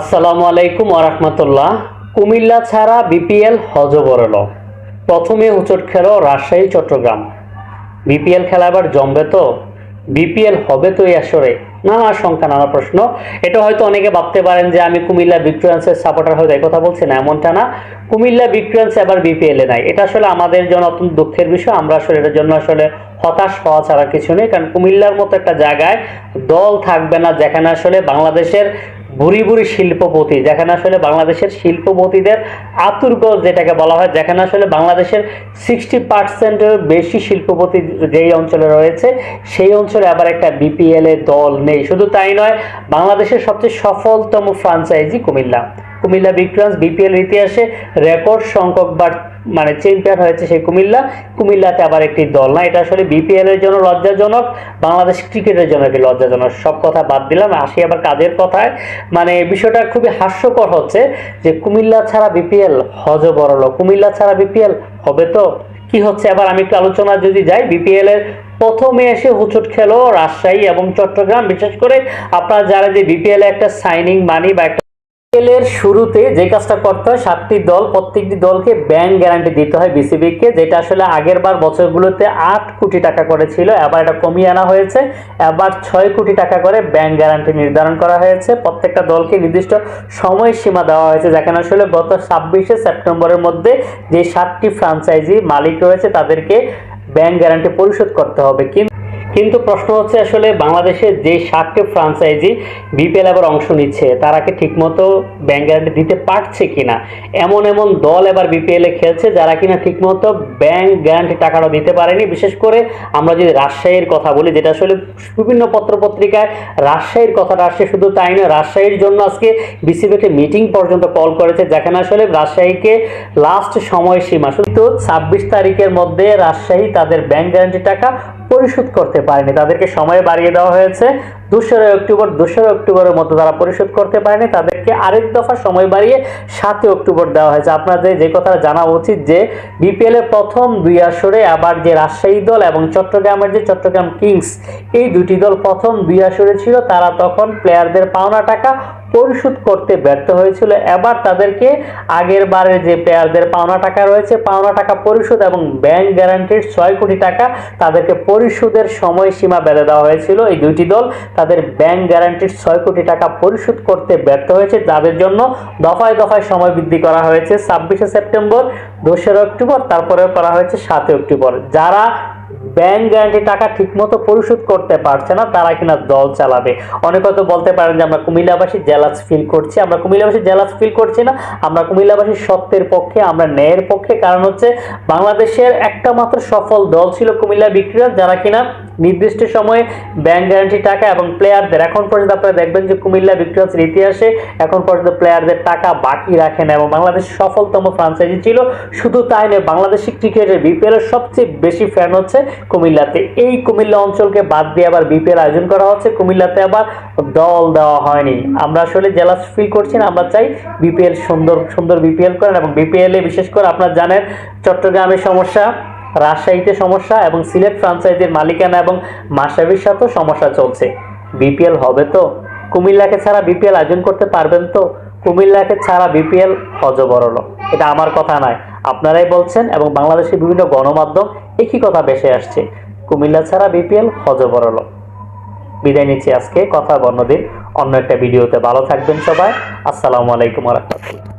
আসসালামু আলাইকুম ওরহমতুল্লাহ কুমিল্লা ছাড়া বিপিএল হজবরল। প্রথমে হুচট খেল রাজশাহী, চট্টগ্রাম। বিপিএল খেলা এবার জমবে তো? বিপিএল হবে তো এই আসরে? নানা সংখ্যা নানা প্রশ্ন। এটা হয়তো অনেকে ভাবতে পারেন যে আমি কুমিল্লা ভিক্টোরিয়ান্সের সাপোর্টার হয়তো কথা বলছি না, এমনটা না। কুমিল্লা ভিক্টোরিয়ান্স এবার বিপিএল এ নাই। এটা আসলে আমাদের জন্য অত্যন্ত দুঃখের বিষয়। আমরা আসলে এটার জন্য আসলে হতাশ হওয়া ছাড়া কিছু নেই। কারণ কুমিল্লার মতো একটা জায়গায় দল থাকবে না যেখানে আসলে বাংলাদেশের বুড়ি বুড়ি শিল্পপতি, যেখানে আসলে বাংলাদেশের শিল্পপতিদের আতুর্গ যেটাকে বলা হয়, যেখানে আসলে বাংলাদেশের সিক্সটি পার্সেন্টের বেশি শিল্পপতি যেই অঞ্চলে রয়েছে, সেই অঞ্চলে আবার একটা বিপিএল এর দল নেই। শুধু তাই নয়, বাংলাদেশের সবচেয়ে সফলতম franchise Comilla. Comilla Victorians BPL ইতিহাসে রেকর্ড সংখ্যকবার মানে চ্যাম্পিয়ন হয়েছে সেই কুমিল্লা। কুমিল্লাতে আবার একটি দল। না, এটা আসলে বিপিএল এর জন্য লজ্জাজনক, বাংলাদেশ ক্রিকেটের জন্য একটি লজ্জাজনক। সব কথা বাদ দিলাম, আসি আবার কাজের কথায়। মানে বিষয়টা খুবই হাস্যকর হচ্ছে যে কুমিল্লা ছাড়া বিপিএল হজ বড়ল কুমিল্লা ছাড়া বিপিএল হবে তো? কি হচ্ছে? আবার আমি একটু আলোচনা যদি যাই বিপিএল এর প্রথমে এসে হুচট খেলো রাজশাহী এবং চট্টগ্রাম। বিশেষ করে আপনারা যারা যে বিপিএল একটা সাইনিং মানি বা একটা এর শুরুতে যে কাজটা করতে হয়, সাতটি দল, প্রত্যেকটি দলকে ব্যাংক গ্যারান্টি দিতে হয় বিসিবি কে যেটা আসলে আগের বার বছরগুলোতে আট কোটি টাকা করে ছিল, এবার এটা কমিয়ে আনা হয়েছে। এবার ছয় কোটি টাকা করে ব্যাংক গ্যারান্টি নির্ধারণ করা হয়েছে। প্রত্যেকটা দলকে নির্দিষ্ট সময়সীমা দেওয়া হয়েছে, যেখানে আসলে গত ছাব্বিশে সেপ্টেম্বরের মধ্যে যে সাতটি ফ্রাঞ্চাইজি মালিক রয়েছে, তাদেরকে ব্যাংক গ্যারান্টি পরিশোধ করতে হবে। কিন্তু কিন্তু প্রশ্ন হচ্ছে আসলে বাংলাদেশে যে ষাটটি ফ্রাঞ্চাইজি বিপিএল এবার অংশ নিচ্ছে, তারা কি ঠিকমতো ব্যাংক গ্যারান্টি দিতে পারছে কিনা? এমন এমন দল এবার বিপিএলে খেলছে যারা কিনা ঠিকমতো ব্যাংক গ্যারান্টি টাকাটা দিতে পারেনি। বিশেষ করে আমরা যদি রাজশাহীর কথা বলি, যেটা আসলে বিভিন্ন পত্রপত্রিকায় রাজশাহীর কথাটা আসছে শুধু তাই নয়, রাজশাহীর জন্য আজকে বিসিবি একটা মিটিং পর্যন্ত কল করেছে, যেখানে আসলে রাজশাহীকে লাস্ট সময়সীমা, শুধু ছাব্বিশ তারিখের মধ্যে রাজশাহী তাদের ব্যাংক গ্যারান্টি টাকা পরিশোধ করতে পারেনি। তাদেরকে সময় বাড়িয়ে দেওয়া হয়েছে। দুশোরা অক্টোবর দুশোরা অক্টোবরের মধ্যে তারা পরিশোধ করতে পারেনি। তাদেরকে আরেক দফা সময় বাড়িয়ে সাতই অক্টোবর দেওয়া হয়েছে। আপনাদের যে কথাটা জানা উচিত যে বিপিএল এর প্রথম দুই আসরে আবার যে রাজশাহী দল এবং চট্টগ্রামের যে চট্টগ্রাম কিংস, এই দুটি দল প্রথম দুই আসরে ছিল, তারা তখন প্লেয়ারদের পাওনা টাকা পরিশোধ করতে ব্যর্থ হয়েছিল। এবার তাদেরকে আগের বারের যে প্লেয়ারদের পাওনা টাকা রয়েছে, পাওনা টাকা পরিশোধ এবং ব্যাংক গ্যারান্টির ছয় কোটি টাকা তাদেরকে পরিশোধের সময়সীমা বেঁধে দেওয়া হয়েছিল। এই দুইটি দল তাদের ব্যাংক গ্যারান্টির ছয় কোটি টাকা পরিশোধ করতে ব্যর্থ হয়েছে। তাদের জন্য দফায় দফায় সময় বৃদ্ধি করা হয়েছে। ছাব্বিশে সেপ্টেম্বর, দোসরা অক্টোবর তারপরে করা হয়েছে সাতই অক্টোবর। যারা ব্যাংক গ্যারান্টি টাকা ঠিকমতো পরিশোধ করতে পারছে না, তারা কিনা দল চালাবে। অনেক হয়তো বলতে পারেন যে, আমরা কুমিল্লাবাসী জেলাস ফিল করছি। আমরা কুমিল্লাবাসী জেলাস ফিল করছি না, আমরা কুমিল্লাবাসী সত্যের পক্ষে, আমরা ন্যায়ের পক্ষে। কারণ হচ্ছে, বাংলাদেশের একটা মাত্র সফল দল ছিল কুমিল্লা বিক্রিয়া যারা কিনা নির্দিষ্ট সময়ে ব্যাংক গ্যারান্টি টাকা এবং প্লেয়ারদের এখন পর্যন্ত আপনারা দেখবেন যে কুমিল্লা ভিক্টোরিয়ান্সের ইতিহাসে এখন পর্যন্ত প্লেয়ারদের টাকা বাকি রাখেন এবং বাংলাদেশ সফলতম ফ্রাঞ্চাইজি ছিল। শুধু তাই নয়, বাংলাদেশি ক্রিকেটের বিপিএল সবচেয়ে বেশি ফ্যান হচ্ছে কুমিল্লাতে। এই কুমিল্লা অঞ্চলকে বাদ দিয়ে আবার বিপিএল আয়োজন করা হচ্ছে। কুমিল্লাতে আবার দল দেওয়া হয়নি। আমরা আসলে জেলা ফিল করছি না, আমরা চাই বিপিএল সুন্দর সুন্দর বিপিএল করেন এবং বিপিএলে বিশেষ করে আপনারা জানেন চট্টগ্রামের সমস্যা। রাজশাহীতে সমস্যা এবং সিলেট ফ্রাঞ্চাইজির মালিকানা এবং মাসাবির সাথেও সমস্যা চলছে। বিপিএল হবে তো? কুমিল্লাকে ছাড়া বিপিএল আয়োজন করতে পারবেন তো? কুমিল্লাকে ছাড়া বিপিএল হজবরল এটা আমার কথা নয়। আপনারাই বলছেন এবং বাংলাদেশের বিভিন্ন গণমাধ্যম একই কথা বেসে আসছে। কুমিল্লা ছাড়া বিপিএল হজবরল বিদায় নিচ্ছি আজকে। কথা বর্ণদিন অন্য একটা ভিডিওতে। ভালো থাকবেন সবাই। আসসালামু আলাইকুম রহমতুল্লাহ।